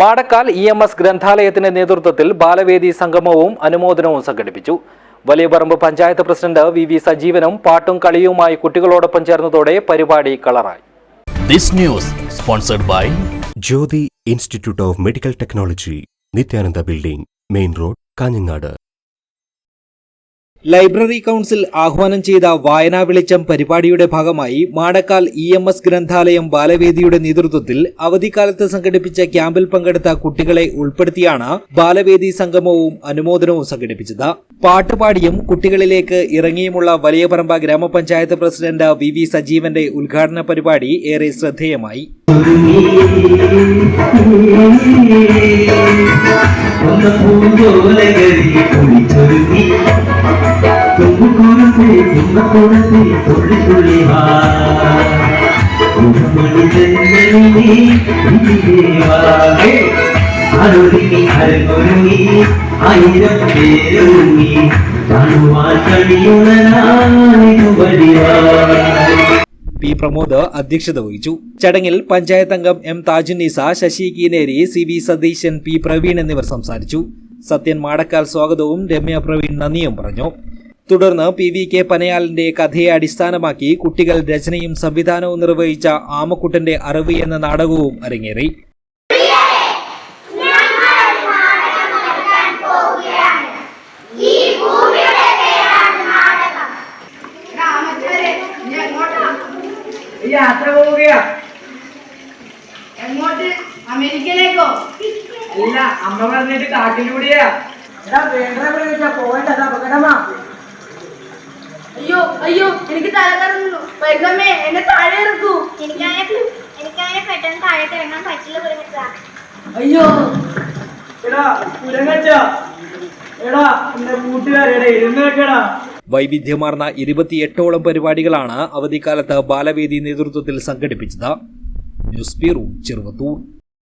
Madakkal E M S ഗ്രന്ഥാലയത്തിന്റെ നേതൃത്വത്തിൽ ബാലവേദി സംഗമവും അനുമോദനവും സംഘടിപ്പിച്ചു. Valiyaparamba panchayat president V V സജീവനും പാട്ടും കളിയുമായി കുട്ടികളോടൊപ്പം ചേർന്നതോടെ പരിപാടി കളറായി. This news sponsored by Jyothi institute of medical technology Nithyananda building main road Kanhangad. Library council ആഹ്വാനം ചെയ്ത വായനാ വെളിച്ചം പരിപാടിയുടെ ഭാഗമായി മാടക്കാൽ ഇ എം എസ് ഗ്രന്ഥാലയം ബാലവേദിയുടെ നേതൃത്വത്തിൽ അവധിക്കാലത്ത് സംഘടിപ്പിച്ച ക്യാമ്പിൽ പങ്കെടുത്ത കുട്ടികളെ ഉൾപ്പെടുത്തിയാണ് ബാലവേദി സംഗമവും അനുമോദനവും സംഘടിപ്പിച്ചത്. പാട്ടുപാടിയും കുട്ടികളിലേക്ക് ഇറങ്ങിയുമുള്ള വലിയപറമ്പ ഗ്രാമപഞ്ചായത്ത് പ്രസിഡന്റ് വി വി സജീവന്റെ ഉദ്ഘാടന പരിപാടി ഏറെ ശ്രദ്ധേയമായി. കുളിച്ചൊരുങ്ങി. തുമ്പക്കുടത്തെ തുള്ളി തുള്ളി അരുങ്ങി ആയിരം പി പ്രമോദ് അധ്യക്ഷത വഹിച്ചു. ചടങ്ങിൽ പഞ്ചായത്ത് അംഗം M Thajunneesa Sasi Keeneri C V Satheesan P Praveen എന്നിവർ സംസാരിച്ചു. സത്യൻ മാടക്കാൽ സ്വാഗതവും രമ്യ പ്രവീൺ നന്ദിയും പറഞ്ഞു. തുടർന്ന് പി വി കെ പനയാലിന്റെ കഥയെ അടിസ്ഥാനമാക്കി കുട്ടികൾ രചനയും സംവിധാനവും നിർവഹിച്ച ആമക്കുട്ടന്റെ അറിവ് എന്ന നാടകവും അരങ്ങേറി. ഈ യാത്ര പോവുകയാ? എങ്ങോട്ട്? അമേരിക്കയിലേക്കോ? അല്ല അമ്മ പറഞ്ഞിട്ട് കാട്ടിലൂടെയാ. എടാ വേണ്ട അപകടമാ. അയ്യോ എനിക്ക് തല കറങ്ങുന്നു. വൈകമ്മേ എന്നെ താഴെ ഇറക്കൂ. എനിക്കങ്ങനെ എനിക്കങ്ങനെ പെട്ടെന്ന് താഴേക്ക് ഇറങ്ങാൻ പറ്റില്ല പുരങ്ങച്ച അയ്യോ. എടാ പുരങ്ങച്ച എടാ എന്റെ കൂട്ടുകാരെടാ ഇരുന്ന് വെക്കടാ വൈവിധ്യമാർന്ന ഇരുപത്തിയെട്ടോളം പരിപാടികളാണ് അവധിക്കാലത്ത് ബാലവേദി നേതൃത്വത്തിൽ സംഘടിപ്പിച്ചത്. News bureau Cheruvathur.